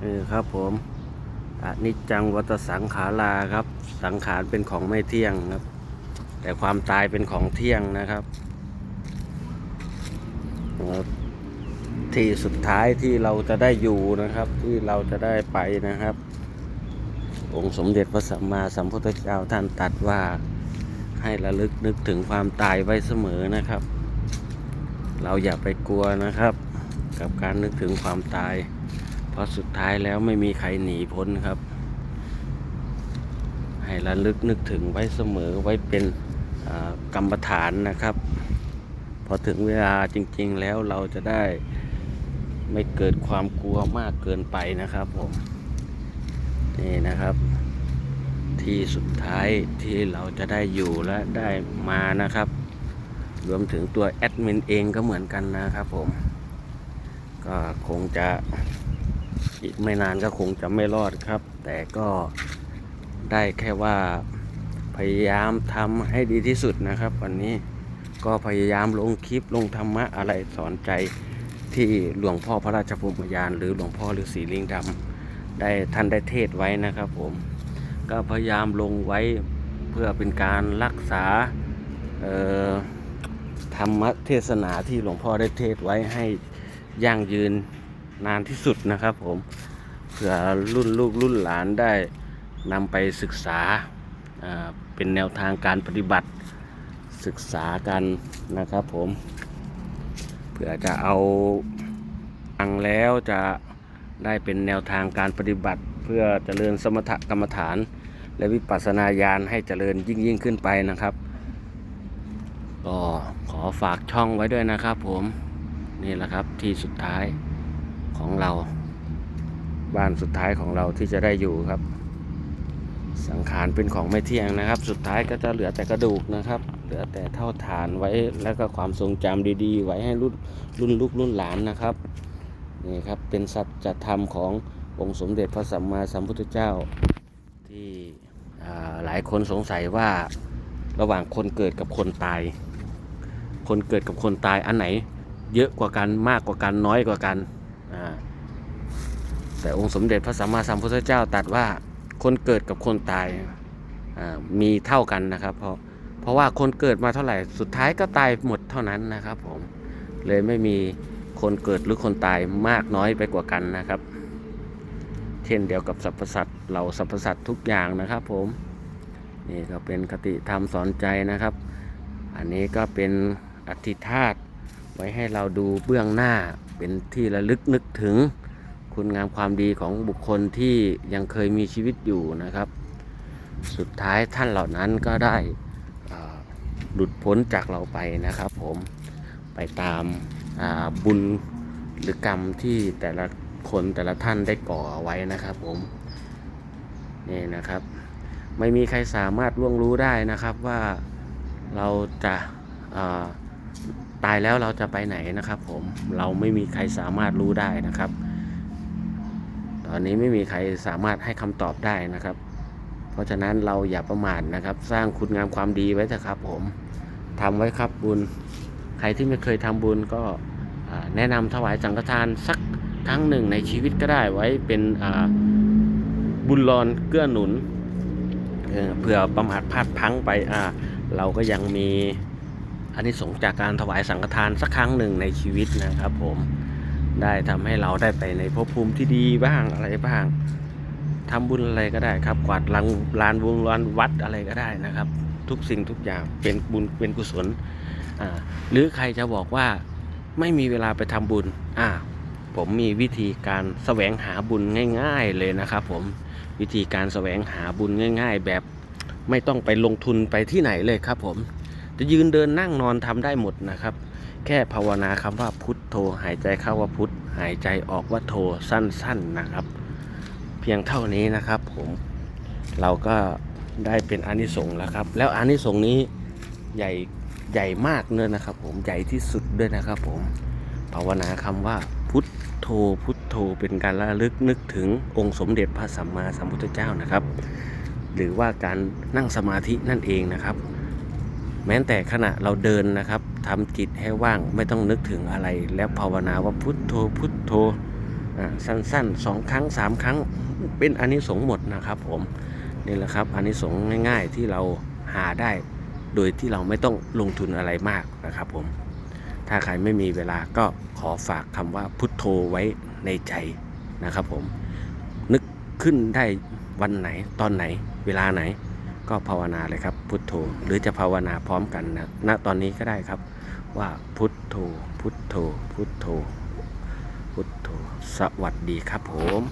เออครับผมอนิจจังวัตสังขาราครับ สังขารเป็นของไม่เที่ยงครับ แต่ความตายเป็นของเที่ยงนะครับ ที่สุดท้ายที่เราจะได้อยู่นะครับ ที่เราจะได้ไปนะครับ องค์สมเด็จพระสัมมาสัมพุทธเจ้าท่านตัดว่าให้ระลึกนึกถึงความตายไว้เสมอนะครับ เราอย่าไปกลัวนะครับ กับการนึกถึงความตาย ราะสุดท้ายแล้วไม่มีใครหนีพ้นครับ ให้ระลึกนึกถึงไว้เสมอไว้เป็นกรรมฐานนะครับ พอถึงเวลาจริง ๆ แล้วเราจะได้ไม่เกิดความกลัวมากเกินไปนะครับผมนี่นะครับ ที่สุดท้ายที่เราจะได้อยู่และได้มานะครับ รวมถึงตัวแอดมินเองก็เหมือนกันนะครับผม ก็คงจะ อีกไม่นานก็คงจะไม่รอดครับ แต่ก็ได้แค่ว่าพยายามทำให้ดีที่สุดนะครับ วันนี้ก็พยายามลงคลิปลงธรรมะอะไรสอนใจที่หลวงพ่อพระราชพรหมยานหรือหลวงพ่อฤาษีลิงดำได้ท่านได้เทศไว้นะครับผม ก็พยายามลงไว้เพื่อเป็นการรักษาธรรมเทศนาที่หลวงพ่อได้เทศไว้ให้ยั่งยืน นานที่สุดนะครับผมเพื่อรุ่นลูกรุ่นหลานได้นำไปศึกษาเป็นแนวทางการปฏิบัติศึกษากันนะครับผมเพื่อจะเอาฟังแล้วจะได้เป็นแนวทางการปฏิบัติ เพื่อเจริญสมถกรรมฐาน และวิปัสสนาญาณให้เจริญยิ่งยิ่งขึ้นไปนะครับก็ขอฝากช่องไว้ด้วยนะครับผมนี่แหละครับที่สุดท้าย ของเรา บ้านสุดท้ายของเราที่จะได้อยู่ครับ สังขารเป็นของไม่เที่ยงนะครับ สุดท้ายก็จะเหลือแต่กระดูกนะครับ เหลือแต่เท่าฐานไว้แล้วก็ความทรงจำดีๆ ไว้ให้รุ่นรุ่นลูกรุ่นหลานนะครับนี่ครับเป็นสัจธรรมขององค์สมเด็จพระสัมมาสัมพุทธเจ้า ที่หลายคนสงสัยว่าระหว่างคนเกิดกับคนตาย คนเกิดกับคนตายอันไหนเยอะกว่ากันมากกว่ากันน้อยกว่ากัน แต่องค์สมเด็จพระสัมมาสัมพุทธเจ้าตรัสว่าคนเกิดกับคนตายมีเท่ากันนะครับ เพราะเพราะว่าคนเกิดมาเท่าไหร่สุดท้ายก็ตายหมดเท่านั้นนะครับผมเลยไม่มีคนเกิดหรือคนตายมากน้อยไปกว่ากันนะครับ เช่นเดียวกับสรรพสัตว์เหล่าสรรพสัตว์ทุกอย่างนะครับ ผมนี่ก็เป็นคติธรรมสอนใจนะครับ อันนี้ก็เป็นอธิธาตไว้ให้เราดูเบื้องหน้าเป็นที่ระลึกนึกถึง คุณงามความดีของบุคคลที่ยังเคยมีชีวิตอยู่นะครับ สุดท้ายท่านเหล่านั้นก็ได้หลุดพ้นจากเราไปนะครับผมไปตามาบุญหรือกรรมที่แต่ละคนแต่ละท่านได้ก่อไว้นะครับผมนี่นะครับ ไม่มีใครสามารถล่วงรู้ได้นะครับว่าเราจะาตายแล้วเราจะไปไหนนะครับ ผมเราไม่มีใครสามารถรู้ได้นะครับ ตอนนี้ไม่มีใครสามารถให้คำตอบได้นะครับ เพราะฉะนั้นเราอย่าประมาทนะครับ สร้างคุณงามความดีไว้เถอะครับผมทำไว้ครับบุญ ใครที่ไม่เคยทำบุญก็แนะนำถวายสังฆทานสักครั้งหนึ่งในชีวิตก็ได้ไว้เป็นบุญรอนเกื้อหนุนเเผื่อประมาทพลาดพังไปเราก็ยังมีอานิสงส์จากการถวายสังฆทานสักครั้งหนึ่งในชีวิตนะครับผม ได้ทำให้เราได้ไปในภพภูมิที่ดีบ้างอะไรบ้างทำบุญอะไรก็ได้ครับ กวาดลานลานวงลานวัดอะไรก็ได้นะครับ ทุกสิ่งทุกอย่างเป็นบุญเป็นกุศลหรือใครจะบอกว่าไม่มีเวลาไปทำบุญอ่าผมมีวิธีการแสวงหาบุญง่าย ๆเลยนะครับ ผมวิธีการแสวงหาบุญง่าย ๆ แบบไม่ต้องไปลงทุนไปที่ไหนเลยครับ ผมจะยืนเดินนั่งนอนทำได้หมดนะครับ แค่ภาวนาคำว่าพุทโธหายใจเข้าว่าพุทหายใจออกว่าโธสั้นๆนะครับ เพียงเท่านี้นะครับผมเราก็ได้เป็นอานิสงส์แล้วครับ แล้วอานิสงส์นี้ใหญ่ใหญ่มากเลยนะครับ ผมใหญ่ที่สุดด้วยนะครับผมภาวนาคำว่าพุทโธพุทโธเป็นการระลึกนึกถึงองค์สมเด็จพระสัมมาสัมพุทธเจ้านะครับ หรือว่าการนั่งสมาธินั่นเองนะครับ แม้แต่ขณะเราเดินนะครับทำจิตให้ว่างไม่ต้องนึกถึงอะไร แล้วภาวนาว่าพุทโธพุทโธอ่าสั้นๆสองครั้งสามครั้งเป็นอันนี้สงหมดนะครับผมนี่แหละครับอันนี้สงง่าย ๆที่เราหาได้ โดยที่เราไม่ต้องลงทุนอะไรมากนะครับผมถ้าใครไม่มีเวลาก็ขอฝากคำว่าพุทโธไว้ในใจนะครับผมนึกขึ้นได้วันไหนตอนไหนเวลาไหน ก็ภาวนาเลยครับ พุทโธหรือจะภาวนาพร้อมกันนะณตอนนี้ก็ได้ครับ ว่าพุทโธพุทโธพุทโธพุทโธสวัสดีครับผม